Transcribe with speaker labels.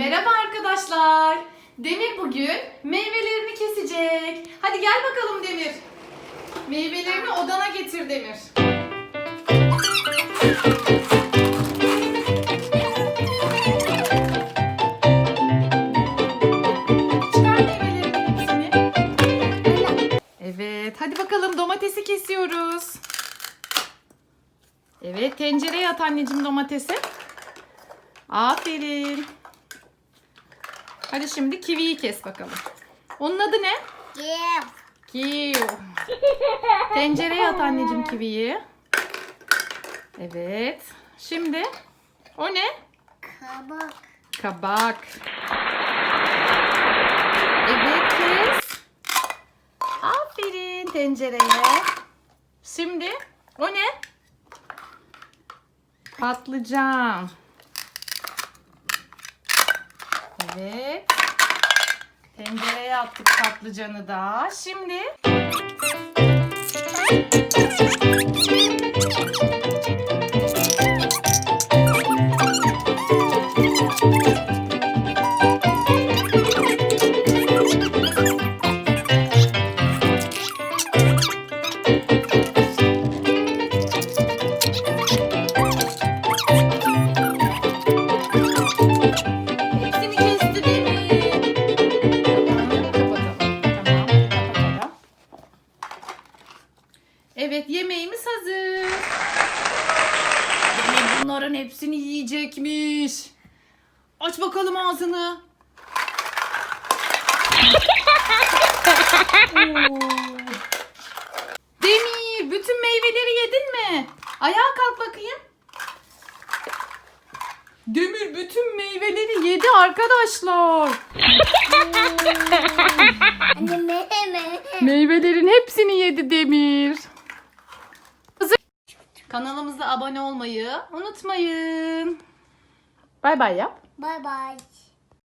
Speaker 1: Merhaba arkadaşlar. Demir bugün meyvelerini kesecek. Hadi gel bakalım Demir. Meyvelerini odana getir Demir. Evet, hadi bakalım domatesi kesiyoruz. Evet, tencereye at anneciğim domatesi. Aferin. Hadi şimdi kiviyi kes bakalım. Onun adı ne?
Speaker 2: Gel.
Speaker 1: Kiv. Tencereye at anneciğim kiviyi. Evet. Şimdi o ne?
Speaker 2: Kabak.
Speaker 1: Kabak. Evet kes. Aferin tencereye. Şimdi o ne? Patlıcan. Evet. Tencereye attık patlıcanı da. Şimdi Evet, yemeğimiz hazır. Demir bunların hepsini yiyecekmiş. Aç bakalım ağzını. Demir, bütün meyveleri yedin mi? Ayağa kalk bakayım. Demir bütün meyveleri yedi arkadaşlar.
Speaker 2: Anne meme.
Speaker 1: Meyvelerin hepsini yedi Demir. Kanalımıza abone olmayı unutmayın. Bay bay yap.
Speaker 2: Bye bye.